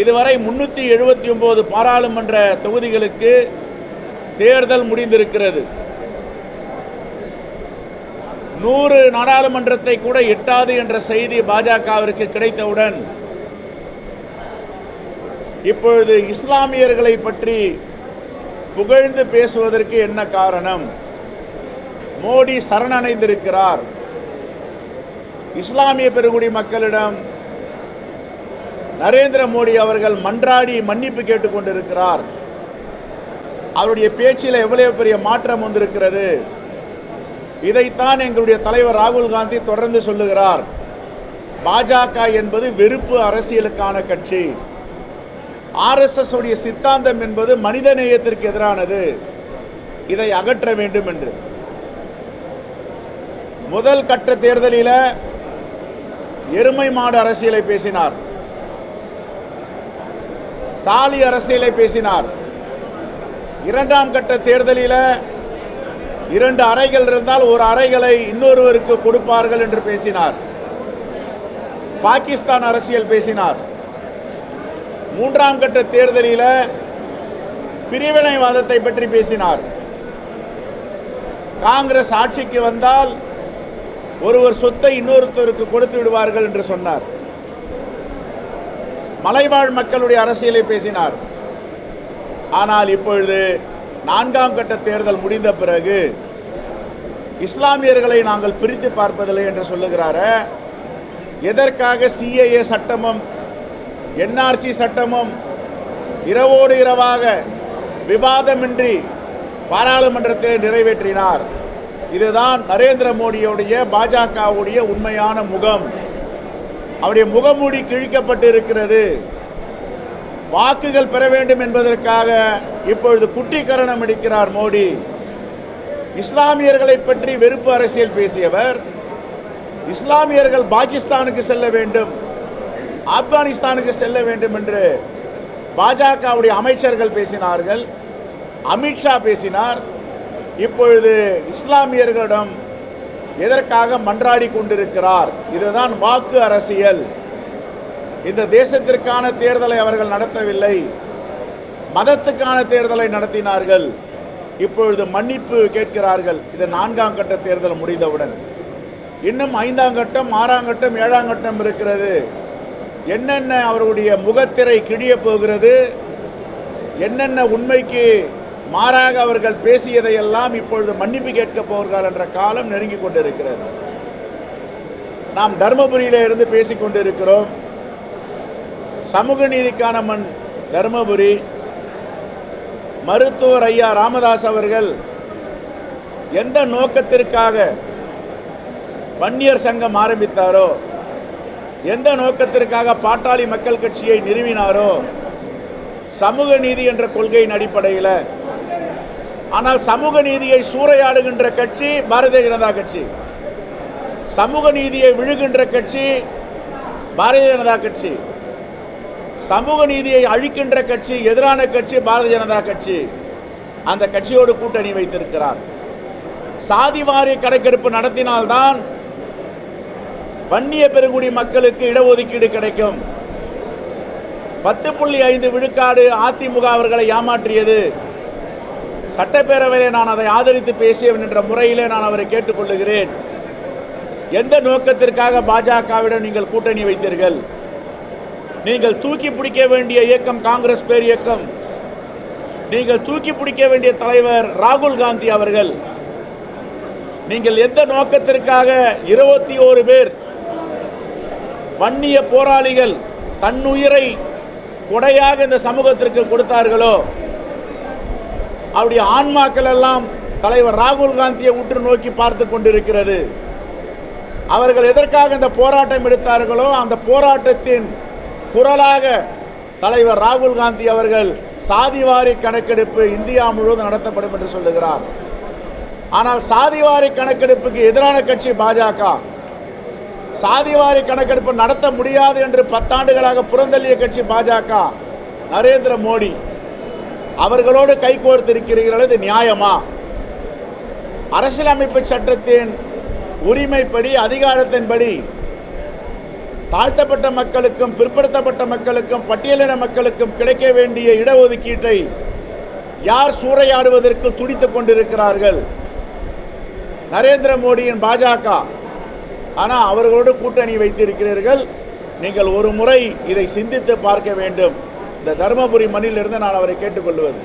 இதுவரை முன்னூற்றி எழுபத்தி ஒம்பது பாராளுமன்ற தொகுதிகளுக்கு தேர்தல் முடிந்திருக்கிறது. நூறு நாடாளுமன்றத்தை கூட எட்டாது என்ற செய்தி பாஜகவிற்கு கிடைத்தவுடன் இப்பொழுது இஸ்லாமியர்களை பற்றி புகழ்ந்து பேசுவதற்கு என்ன காரணம்? மோடி சரணடைந்திருக்கிறார். இஸ்லாமிய பெருங்குடி மக்களிடம் நரேந்திர மோடி அவர்கள் மன்றாடி மன்னிப்பு கேட்டுக்கொண்டிருக்கிறார். அவருடைய பேச்சில் எவ்வளவு பெரிய மாற்றம் வந்திருக்கிறது. இதைத்தான் எங்களுடைய தலைவர் ராகுல் காந்தி தொடர்ந்து சொல்லுகிறார். பாஜக என்பது வெறுப்பு அரசியலுக்கான கட்சி. ஆர்எஸ்எஸ் உடைய சித்தாந்தம் என்பது மனித நேயத்திற்கு எதிரானது. இதை அகற்ற வேண்டும் என்று. முதல் கட்ட தேர்தலில் எருமை மாடு அரசியலை பேசினார். தாலி அரசியலை பேசினார். இரண்டாம் கட்ட தேர்தலில் இரண்டு அறைகள் இருந்தால் ஒரு அறைகளை இன்னொருவருக்கு கொடுப்பார்கள் என்று பேசினார். பாகிஸ்தான் அரசியல் பேசினார். மூன்றாம் கட்ட தேர்தலில் பிரிவினைவாதத்தை பற்றி பேசினார். காங்கிரஸ் ஆட்சிக்கு வந்தால் ஒருவர் சொத்தை இன்னொருத்தருக்கு கொடுத்து விடுவார்கள் என்று சொன்னார். மலைவாழ் மக்களுடைய அரசியலை பேசினார். ஆனால் இப்பொழுது நான்காம் கட்ட தேர்தல் முடிந்த பிறகு இஸ்லாமியர்களை நாங்கள் பிரித்து பார்ப்பதில்லை என்று சொல்லுகிறார. எதற்காக சிஏஏ சட்டமும் என்ஆர்சி சட்டமும் இரவோடு இரவாக விவாதமின்றி பாராளுமன்றத்தில் நிறைவேற்றினார். இதுதான் நரேந்திர மோடியுடைய பாஜகவுடைய உண்மையான முகம். அவருடைய முகமூடி கிழிக்கப்பட்டு இருக்கிறது வாக்குகள் பெற வேண்டும் என்பதற்காக இப்பொழுது குட்டிக்கரணம் அடிக்கிறார் மோடி. இஸ்லாமியர்களை பற்றி வெறுப்பு அரசியல் பேசியவர். இஸ்லாமியர்கள் பாகிஸ்தானுக்கு செல்ல வேண்டும். ஆப்கானிஸ்தானுக்கு செல்ல வேண்டும் என்று பாஜகவுடைய அமைச்சர்கள் பேசினார்கள். அமித்ஷா பேசினார். இப்பொழுது இஸ்லாமியர்களிடம் எதற்காக மன்றாடி கொண்டிருக்கிறார்? இதுதான் வாக்கு அரசியல். இந்த தேசத்திற்கான தேர்தலை அவர்கள் நடத்தவில்லை. மதத்துக்கான தேர்தலை நடத்தினார்கள். இப்பொழுது மன்னிப்பு கேட்கிறார்கள். இது நான்காம் கட்ட தேர்தல் முடிந்தவுடன். இன்னும் ஐந்தாம் கட்டம் ஆறாம் கட்டம் ஏழாம் கட்டம் இருக்கிறது. என்னென்ன அவருடைய முகத்திரை கிழிய போகிறது? என்னென்ன உண்மைக்கு மாறாக அவர்கள் பேசியதையெல்லாம் இப்பொழுது மன்னிப்பு கேட்க போகிறார் என்ற காலம் நெருங்கி கொண்டிருக்கிறது. நாம் தர்மபுரியில இருந்து பேசிக் கொண்டிருக்கிறோம். சமூக நீதிக்கான மண் தர்மபுரி. மருத்துவர் ஐயா ராமதாஸ் அவர்கள் எந்த நோக்கத்திற்காக வன்னியர் சங்கம் ஆரம்பித்தாரோ எந்த நோக்கத்திற்காக பாட்டாளி மக்கள் கட்சியை நிறுவினாரோ சமூக நீதி என்ற கொள்கையின் அடிப்படையில் ஆனால் சமூக நீதியை சூறையாடுகின்ற கட்சி பாரதிய ஜனதா கட்சி. சமூக நீதியை விழுகின்ற கட்சி பாரதிய ஜனதா கட்சி. சமூக நீதியை அழிக்கின்ற கட்சி எதிரான கட்சி பாரதிய ஜனதா கட்சி. அந்த கட்சியோடு கூட்டணி வைத்திருக்கிறார். சாதி வாரிய கணக்கெடுப்பு நடத்தினால்தான் வன்னிய பெருங்குடி மக்களுக்கு இடஒதுக்கீடு கிடைக்கும். பத்து புள்ளி ஐந்து விழுக்காடு அதிமுக அவர்களை ஏமாற்றியது. சட்டப்பேரவையில் நான் அதை ஆதரித்து பேசியவன் என்ற முறையிலே நான் அவரை கேட்டுக்கொள்ளுகிறேன். எந்த நோக்கத்திற்காக பாஜகவிடம் நீங்கள் கூட்டணி வைத்தீர்கள்? நீங்கள் தூக்கி பிடிக்க வேண்டிய இயக்கம் காங்கிரஸ் பேர் இயக்கம். நீங்கள் தூக்கி பிடிக்க வேண்டிய தலைவர் ராகுல் காந்தி அவர்கள். நீங்கள் எந்த நோக்கத்திற்காக இருபத்தி ஓரு பேர் வன்னிய போராளிகள் தன்னுயிரை கொடையாக இந்த சமூகத்திற்கு கொடுத்தார்களோ அவருடைய ஆன்மாக்கள் எல்லாம் தலைவர் ராகுல் காந்தியை உற்று நோக்கி பார்த்து கொண்டிருக்கிறது. அவர்கள் எதற்காக இந்த போராட்டம் எடுத்தார்களோ அந்த போராட்டத்தின் குரலாக தலைவர் ராகுல் காந்தி அவர்கள் சாதிவாரி கணக்கெடுப்பு இந்தியா முழுவதும் நடத்தப்படும் என்று சொல்லுகிறார். ஆனால் சாதிவாரி கணக்கெடுப்புக்கு எதிரான கட்சி பாஜக. சாதிவாரி கணக்கெடுப்பு நடத்த முடியாது என்று பத்தாண்டுகளாக புறந்தள்ளிய கட்சி பாஜக. நரேந்திர மோடி. அவர்களோடு கைகோர்த்திருக்கிறீர்கள் இது நியாயமா? அரசியலமைப்பு சட்டத்தின் உரிமைப்படி அதிகாரத்தின்படி தாழ்த்தப்பட்ட மக்களுக்கும் பிற்படுத்தப்பட்ட மக்களுக்கும் பட்டியலின மக்களுக்கும் கிடைக்க வேண்டிய இடஒதுக்கீட்டை யார் சூறையாடுவதற்கு துடித்துக் கொண்டிருக்கிறார்கள்? நரேந்திர மோடியின் பாஜக. ஆனால் அவர்களோடு கூட்டணி வைத்திருக்கிறீர்கள். நீங்கள் ஒரு முறை இதை சிந்தித்து பார்க்க வேண்டும். இந்த தருமபுரி மண்ணிலிருந்து நான் அவரை கேட்டுக்கொள்வது.